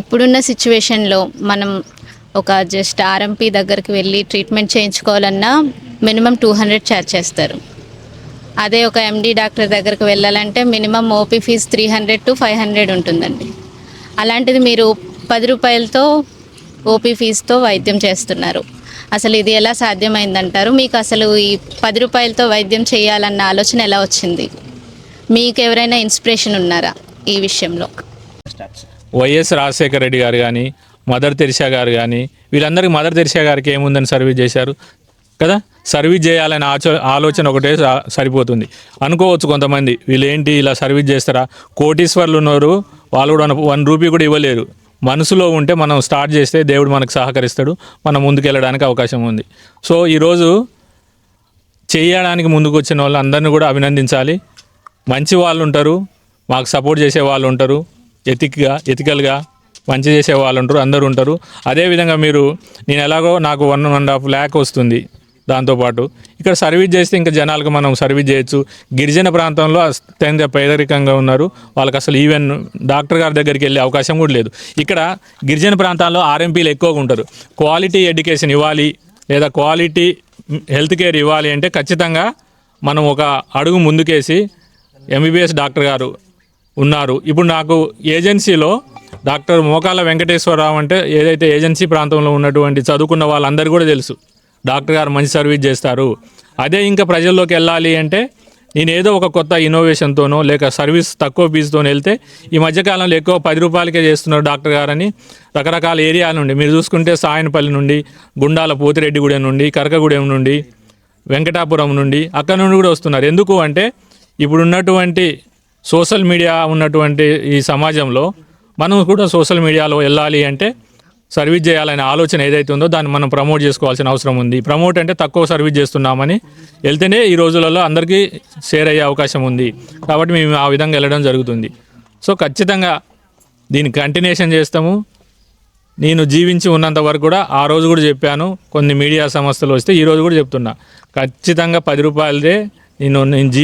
ఇప్పుడున్న సిచ్యువేషన్లో మనం ఒక జస్ట్ ఆర్ఎంపీ దగ్గరికి వెళ్ళి ట్రీట్మెంట్ చేయించుకోవాలన్నా మినిమం టూ హండ్రెడ్ ఛార్జ్ చేస్తారు. అదే ఒక ఎండి డాక్టర్ దగ్గరికి వెళ్ళాలంటే minimum OP fee three hundred to five hundred ఉంటుందండి. అలాంటిది మీరు పది రూపాయలతో ఓపీ ఫీజుతో వైద్యం చేస్తున్నారు. అసలు ఇది ఎలా సాధ్యమైందంటారు? మీకు అసలు ఈ పది రూపాయలతో వైద్యం చేయాలన్న ఆలోచన ఎలా వచ్చింది? మీకు ఎవరైనా ఇన్స్పిరేషన్ ఉన్నారా ఈ విషయంలో? వైఎస్ రాజశేఖర రెడ్డి గారు కానీ మదర్ తెరిసా గారు కానీ వీళ్ళందరికీ మదర్ తెరిసా గారికి ఏముందని సర్వీస్ చేశారు? కదా? సర్వీస్ చేయాలనే ఆచో ఆలోచన ఒకటే సరిపోతుంది. అనుకోవచ్చు కొంతమంది వీళ్ళు ఏంటి ఇలా సర్వీస్ చేస్తారా? కోటీశ్వర్లు ఉన్నారు వాళ్ళు కూడా వన్ రూపీ కూడా ఇవ్వలేరు. మనసులో ఉంటే మనం స్టార్ట్ చేస్తే దేవుడు మనకు సహకరిస్తాడు మనం ముందుకెళ్ళడానికి అవకాశం ఉంది. సో ఈరోజు చేయడానికి ముందుకు వచ్చిన వాళ్ళు అందరినీ కూడా అభినందించాలి. మంచి వాళ్ళు ఉంటారు మాకు సపోర్ట్ చేసే వాళ్ళు ఉంటారు. ఎతిక్గా ఎతికల్గా మంచి చేసే వాళ్ళు ఉంటారు అందరూ ఉంటారు. అదేవిధంగా మీరు నేను ఎలాగో నాకు వన్ అండ్ హాఫ్ ల్యాక్ వస్తుంది దాంతోపాటు ఇక్కడ సర్వీస్ చేస్తే ఇంకా జనాలకు మనం సర్వీస్ చేయొచ్చు. గిరిజన ప్రాంతంలో అత్యంత పేదరికంగా ఉన్నారు. వాళ్ళకి అసలు ఈవెన్ డాక్టర్ గారి దగ్గరికి వెళ్ళే అవకాశం కూడా లేదు. ఇక్కడ గిరిజన ప్రాంతాల్లో ఆర్ఎంపీలు ఎక్కువగా ఉంటారు. క్వాలిటీ ఎడ్యుకేషన్ ఇవ్వాలి లేదా క్వాలిటీ హెల్త్ కేర్ ఇవ్వాలి అంటే ఖచ్చితంగా మనం ఒక అడుగు ముందుకేసి ఎంబీబీఎస్ డాక్టర్ గారు ఉన్నారు. ఇప్పుడు నాకు ఏజెన్సీలో డాక్టర్ మోకాల వెంకటేశ్వరరావు అంటే ఏదైతే ఏజెన్సీ ప్రాంతంలో ఉన్నటువంటి చదువుకున్న వాళ్ళందరూ కూడా తెలుసు. డాక్టర్ గారు మంచి సర్వీస్ చేస్తారు. అదే ఇంకా ప్రజల్లోకి వెళ్ళాలి అంటే నేను ఏదో ఒక కొత్త ఇన్నోవేషన్తోనో లేక సర్వీస్ తక్కువ ఫీజుతోనో వెళ్తే ఈ మధ్యకాలంలో ఎక్కువ పది రూపాయలకే చేస్తున్నారు డాక్టర్ గారని రకరకాల ఏరియాల నుండి. మీరు చూసుకుంటే సాయనపల్లి నుండి గుండాల పోతిరెడ్డిగూడెం నుండి కరకగూడెం నుండి వెంకటాపురం నుండి అక్కడ నుండి కూడా వస్తున్నారు. ఎందుకు అంటే ఇప్పుడున్నటువంటి సోషల్ మీడియా ఉన్నటువంటి ఈ సమాజంలో మనం కూడా సోషల్ మీడియాలో వెళ్ళాలి అంటే సర్వీస్ చేయాలనే ఆలోచన ఏదైతే ఉందో దాన్ని మనం ప్రమోట్ చేసుకోవాల్సిన అవసరం ఉంది. ప్రమోట్ అంటే తక్కువ సర్వీస్ చేస్తున్నామని వెళ్తేనే ఈ రోజులలో అందరికీ షేర్ అయ్యే అవకాశం ఉంది. కాబట్టి మేము ఆ విధంగా వెళ్ళడం జరుగుతుంది. సో ఖచ్చితంగా దీన్ని కంటిన్యూషన్ చేస్తాము. నేను జీవించి ఉన్నంత వరకు కూడా ఆ రోజు కూడా చెప్పాను. కొన్ని మీడియా సంస్థలు వస్తే ఈరోజు కూడా చెప్తున్నా. ఖచ్చితంగా పది రూపాయలదే నేను నేను జీ